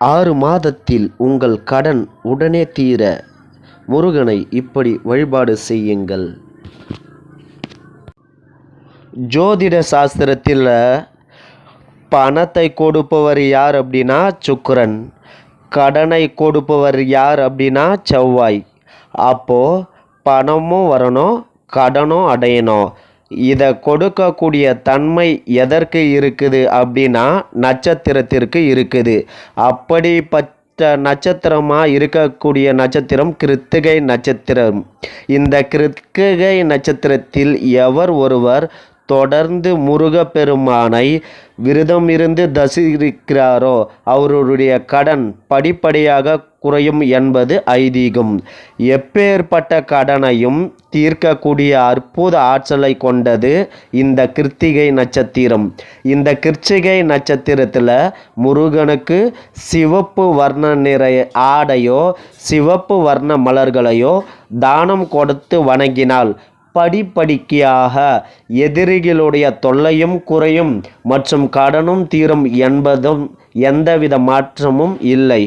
ஆறு மாதத்தில் உங்கள் கடன் உடனே தீர முருகனை இப்படி வழிபாடு செய்யுங்கள். ஜோதிட சாஸ்திரத்தில் பணத்தை கொடுப்பவர் யார் அப்படின்னா சுக்கரன் கடனை கொடுப்பவர் யார் அப்படின்னா செவ்வாய். அப்போது பணமும் வரணும் கடனும் அடையணும். இதை கொடுக்கக்கூடிய தன்மை எதற்கு இருக்குது அப்படின்னா நட்சத்திரத்திற்கு இருக்குது. அப்படிப்பட்ட நட்சத்திரமாக இருக்கக்கூடிய நட்சத்திரம் கிருத்திகை நட்சத்திரம். இந்த கிருத்திகை நட்சத்திரத்தில் எவர் ஒருவர் தொடர்ந்து முருகப்பெருமானை விரதம் இருந்து தரிசிக்கிறாரோ அவருடைய கடன் படிப்படியாக குறையும் என்பது ஐதீகம். எப்பேற்பட்ட கடனையும் தீர்க்கக்கூடிய அற்புத ஆற்றலை கொண்டது இந்த கிருத்திகை நட்சத்திரம். இந்த கிருச்சிகை நட்சத்திரத்தில் முருகனுக்கு சிவப்பு வர்ண நிறை ஆடையோ சிவப்பு வர்ண மலர்களையோ தானம் கொடுத்து வணங்கினால் படிப்படிக்கையாக எதிரிகளுடைய தொல்லையும் குறையும் மற்றும் கடனும் தீரும் என்பதும் எந்தவித மாற்றமும் இல்லை.